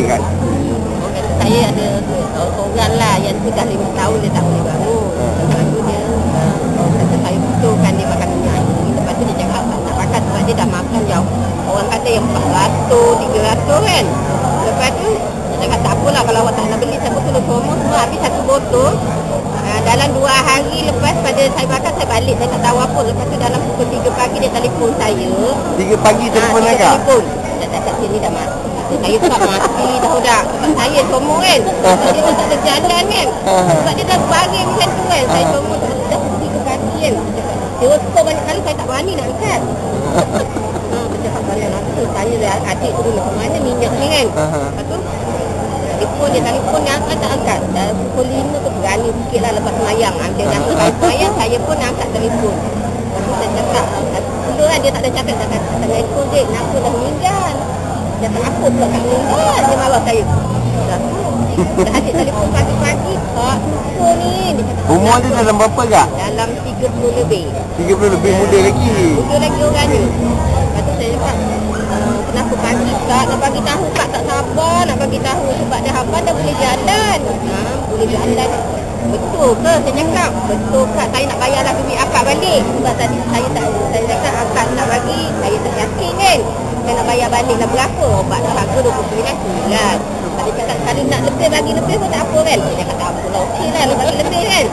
Orang kata saya ada orang lah yang sudah lima tahun dia tak boleh bangun. Lepas tu dia uh, kata saya betulkan dia makan minyak. Lepas tu dia cakap tak nak makan sebab dia dah makan yang orang kata yang 400, 300 kan. Lepas tu dia cakap tak apalah kalau awak tak nak beli saya betul semua semua habis satu botol. Uh, dalam dua hari lepas pada saya makan saya balik saya tak tahu apa lepas tu dalam pukul 3 pagi dia telefon saya 3 pagi telefon Ah, dia agak telefon. Dah kat sini dah mati. Saya tak mati tak. Sebab saya semua kan. Sebab dia dah tak ada jalan kan. Sebab dia dah baring macam tu kan. Saya semua dah pergi ke kaki kan. Dia rokok banyak kali saya tak berani nak angkat. Ha, dia cakap mana nak tu. Tanya dia adik tu macam mana minyak ni kan. Lepas tu telefon dia telefon dia angkat tak angkat. Dah pukul 5 tu berani sikit lah lepas semayang. Hampir dah lepas semayang saya pun angkat telefon. Lepas tu saya cakap, dulu kan dia tak ada cakap, cakap, Assalamualaikum Dek, kenapa dah meninggal? Dia apa pula tak meninggal? Dia marah saya. Dah tu, adik telefon pagi-pagi, tak suka ni. Dia cakap, Umur dia dalam berapa agak? Dalam 30 lebih. 30 lebih muda lagi Muda lagi orang ni. Lepas tu saya cakap, "Ah, kenapa pagi tak nak bagi tahu kak tak sabar nak bagi tahu sebab dah apa dah boleh jalan. Ha, boleh jalan. Betul ke saya cakap? Betul kak saya nak bayarlah duit akak balik. Sebab tadi saya tak saya cakap akak tak bagi. Saya tak yakin kan. Saya nak bayar balik lah berapa? Obat dah harga 29 bulan. Tadi cakap kalau nak lebih bagi lebih pun tak apa kan. Saya cakap tak apa lah okey lah bagi lebih kan.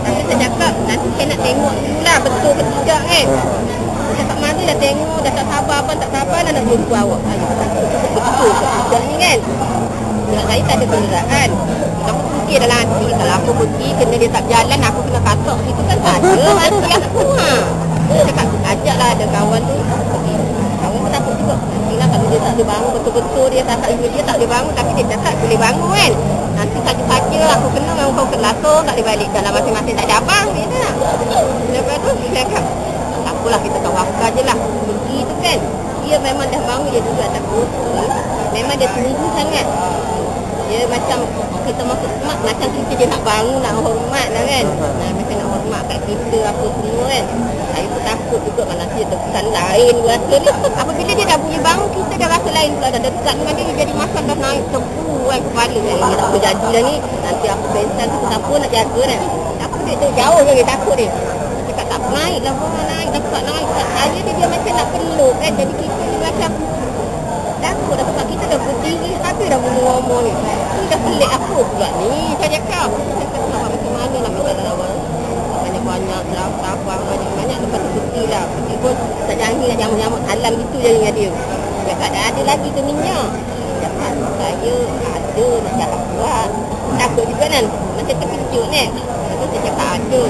Tapi saya cakap nanti saya nak tengok dulu lah betul ke tidak kan. Mana dah tengok dah tak sabar apa tak sabar dah nak jumpa awak. Saya tidak ni kan. Sebab saya tak ada kenderaan. Aku fikir dalam hati kalau aku pergi kena dia tak berjalan aku kena katok situ kan tak ada hati aku ha. Cakap ajaklah ada kawan tu pergi. Kawan pun takut juga. Nantilah kalau dia tak boleh bangun betul-betul dia tak ibu dia tak boleh bangun tapi dia cakap boleh bangun kan. Nanti saja-saja aku kena memang kau kelato tak boleh balik dalam masing-masing tak ada abang dia tak. Lepas tu dia cakap tak apalah kita tawakal je lah. Pergi tu kan. Dia memang dah bangun dia duduk atas kursi. Memang dia tunggu sangat. Dia macam kita masuk mak macam kita je nak bangun nak hormat lah kan. Nah, macam nak hormat kat kita apa semua kan. Saya pun takut juga mana dia dekat lain rasa ni. Apabila dia dah boleh bangun kita dah rasa lain pula dah dekat dengan dia, dia jadi makan dah naik tebu kan kepala kan. Dia tak boleh jadi lah ni. Nanti aku pensan tu siapa nak jaga kan. Aku dia jauh dia takut dia. Dia cakap tak naik lah naik dapat naik. Saya dia, dia macam nak kan. Jadi kita ni macam takut dah sebab kita dah berdiri habis dah ngomong-ngomong ni. Ni dah pelik apa pula ni? Saya cakap. Saya cakap nak macam mana lah macam mana lah. Banyak-banyak lah, tapang banyak-banyak lepas tu pergi lah. Pergi pun tak janji lah nyamuk-nyamuk alam gitu je dengan dia. Dia kata ada lagi ke minyak? Cakap saya ada nak cakap buat. Takut juga kan. Macam terkejut ni. Lepas tu saya cakap ada.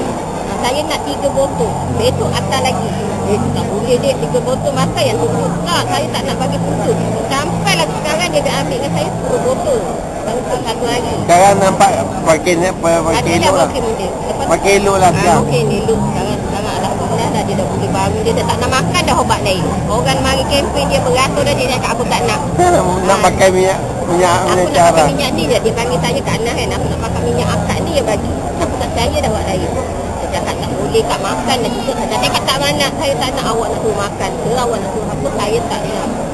Saya nak tiga botol. Besok atas lagi. Eh, tak boleh dek. Tiga botol makan yang tutup. Tak, saya tak nak bagi tutup. Sampailah sekarang dia dah ambil dengan saya 10 botol. Baru tu satu hari. Sekarang nampak pakai ni pakai elok dah lah okey mungkin. Lepas tu- Pakai elok lah Ah, sekarang ni elok. Sekarang, sekarang Alhamdulillah dah dia dah boleh bangun. Dia dah tak nak makan dah ubat lain. Orang mari kempen dia beratur dah dia cakap aku tak nak. Nak pakai minyak Minyak Aku minyak nak cara pakai minyak ni. Dia panggil saya kat Anas kan. Aku nak pakai minyak akak ni dia bagi. Aku tak percaya dah buat lain. Cakap tak boleh kat makan dah juga. Saya cakap tak mana. Saya tak nak awak nak suruh makan ke. Awak nak suruh apa. Saya tak nak.